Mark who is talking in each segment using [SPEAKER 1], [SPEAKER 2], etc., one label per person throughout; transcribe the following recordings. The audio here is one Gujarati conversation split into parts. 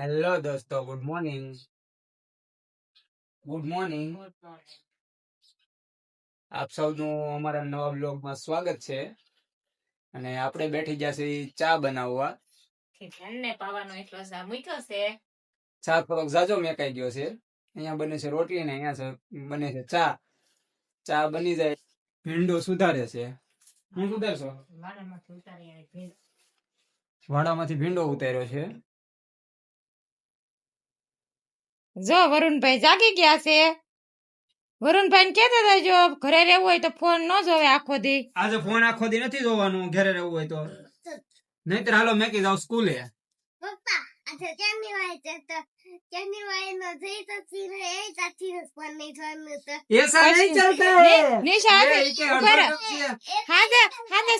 [SPEAKER 1] હેલો દોસ્તો ગુડ મોર્નિંગ ગુડ મોર્નિંગ આપ સૌનું અમારા નવા બ્લોગમાં સ્વાગત છે. અને આપણે બેઠી જશે ચા બનાવવા.
[SPEAKER 2] ધ્યાનને પાવાનો એટલો સા મૂક્યો છે.
[SPEAKER 1] ચા થોડોક ઝાઝો મેકાઈ ગયો છે. અહીંયા બને છે રોટલી ને અહીંયા બને છે ચા. ચા બની જાય ભીંડો સુધારે છે. હું સુધારશો. વાડામાંથી ભીંડો ઉતાર્યો છે.
[SPEAKER 2] જો વરુણભાઈ જાગી ગયા છે. વરુણભાઈ કેતા હતા જો ઘરે રહેવું હોય તો ફોન ન જોવે આખો દી.
[SPEAKER 1] આજે ફોન આખો દી નથી જોવાનું ઘરે રહેવું હોય તો. નહીતર હાલો મેકી જાવ સ્કૂલે.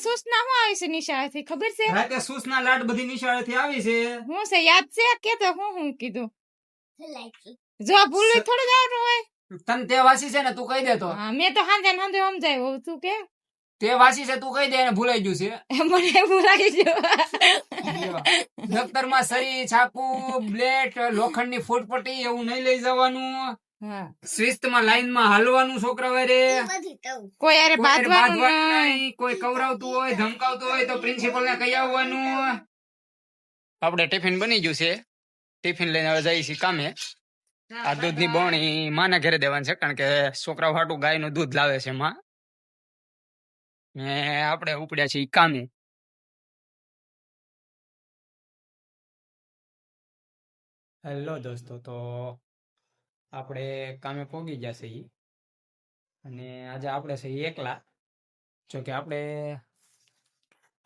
[SPEAKER 2] સૂચના હું આવી છે નિશા થી ખબર છે?
[SPEAKER 1] હાજે સૂચના બધી નિશા થી આવી છે.
[SPEAKER 2] હું છે? યાદ છે? કે તો હું હું કીધું? જો ભૂલ થોડું જવાનું હોય.
[SPEAKER 1] તને તે વાસી છે ને તું કહી દે તો.
[SPEAKER 2] મેં તો હાંધે હાંધે સમજાય. તું કે.
[SPEAKER 1] તે વાસી છે તું કહી દે એને ભૂલાઈ ગયું છે.
[SPEAKER 2] મને ભૂલાઈ ગયું
[SPEAKER 1] દફતરમાં સરી છાપુ લોખંડની ફૂટપટ્ટી એવું નહીં લઈ જવાનું.
[SPEAKER 2] હા.
[SPEAKER 1] શિસ્તમાં લાઈનમાં હાલવાનું છોકરા વારે.
[SPEAKER 2] કોઈ
[SPEAKER 1] અરે
[SPEAKER 2] બાંધવાનું
[SPEAKER 1] કોઈ કવરાવતું હોય ધમકાવતું હોય તો પ્રિન્સિપલ ને કહી આવવાનું. આપણે ટિફિન બની ગયું છે. ટિફિન લઈને હવે જઈએ છીએ કામે. આ દૂધની બોણી માને ઘરે દેવાની છે કારણ કે છોકરા હાટું ગાયનું દૂધ લાવે છે માં ને આપણે ઉપડ્યા છીએ કામે. હેલો દોસ્તો તો આપણે કામે પહોંચી ગયા ઈ અને આજે આપણે છે એકલા. જો કે આપણે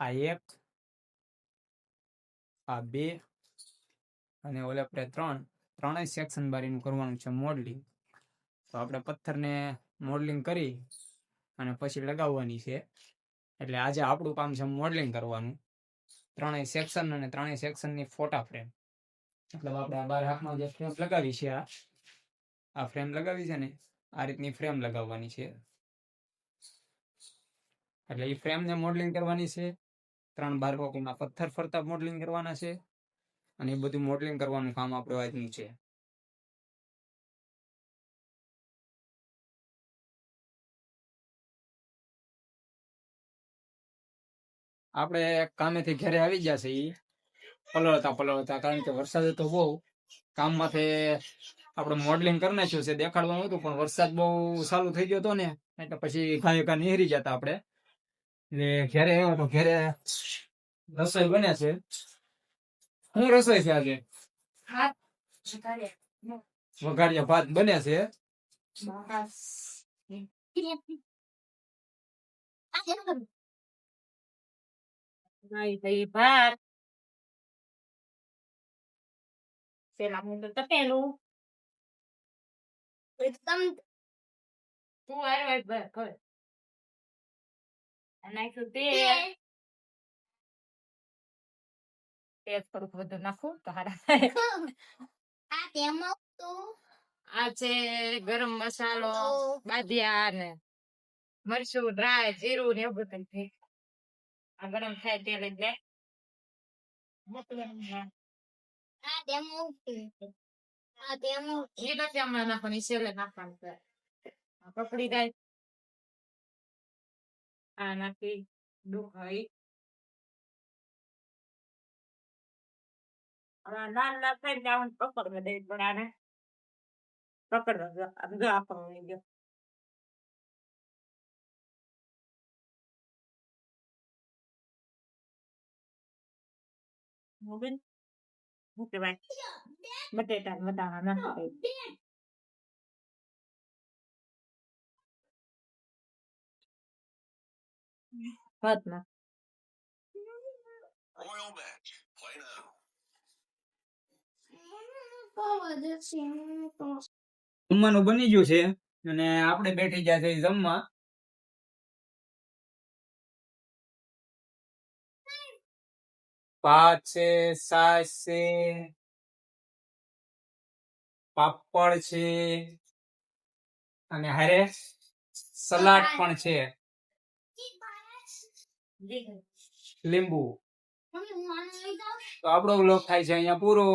[SPEAKER 1] આ એક આ બે અને ઓલે આપણે ત્રણ, ત્રણેય સેક્શન બારીનું કરવાનું છે મોડલિંગ તો આપણે પથ્થરને મોડલિંગ કરી અને પછી લગાવવાની છે. એટલે આજે આપણું કામ છે મોડલિંગ કરવાનું. ત્રણેય સેક્શન અને ત્રણેય સેક્શનની ફોટા ફ્રેમ મતલબ આપણે બાર હાથમાં જે ફ્રેમ લગાવી છે આ આ ફ્રેમ લગાવી છે ને, આ રીતની ફ્રેમ લગાવવાની છે. એટલે એ ફ્રેમને મોડલિંગ કરવાની છે. ત્રણ બાર કોકીમાં પથ્થર ફરતા મોડલિંગ કરવાના છે. અને એ બધું મોડલિંગ કરવાનું કામ આપણે આજનું છે. આપણે કામેથી ઘરે આવી ગયા છે પલળતા પલળતા, કારણ કે વરસાદ તો બહુ, કામમાંથી આપણે મોડલિંગ કરી નાખ્યું છે, દેખાડવાનું હતું પણ વરસાદ બહુ ચાલુ થઈ ગયો હતો ને, એટલે પછી ઘાય ઘા નીહરી જતા આપણે એટલે ઘેરે આવ્યો તો ઘરે રસોઈ બને છે. શું રસોઈ છે આજે? વઘારિયા ભાત બને છે?
[SPEAKER 2] ભાઈ ભાઈ ભાત. પેલા હું તો તપેલું
[SPEAKER 3] તમ
[SPEAKER 2] તું આવ્યો હોય બસ કર અને નાખ્યું તેલ. તેલ થોડુંક વધુ નાખું તો હારા થાય.
[SPEAKER 3] આ તેમાં તો
[SPEAKER 2] આ છે ગરમ મસાલો બાદિયા ને મરચું ડ્રાય જીરું ને એવું બધું. આ ગરમ થાય તેલ એટલે
[SPEAKER 3] આ તેમાં આ તેમાં
[SPEAKER 2] એ નથી હમણાં નાખવાની છેલ્લે નાખવાનું છે પકડી જાય આ નાખી આને પકડવા દો આમ જો આપણો વહી ગયો મોબીન શું કહેવાય બટેટા ને વટાણા નાખી દે ભાત નાખ
[SPEAKER 4] Royal match.
[SPEAKER 1] જમવાનું બની ગયું છે અને આપણે બેઠી ગયા છે જમવા. ભાત છે, પાપડ છે અને હારે સલાડ પણ છે. લીંબુ. તો આપણો વ્લોગ થાય છે અહીંયા પૂરો.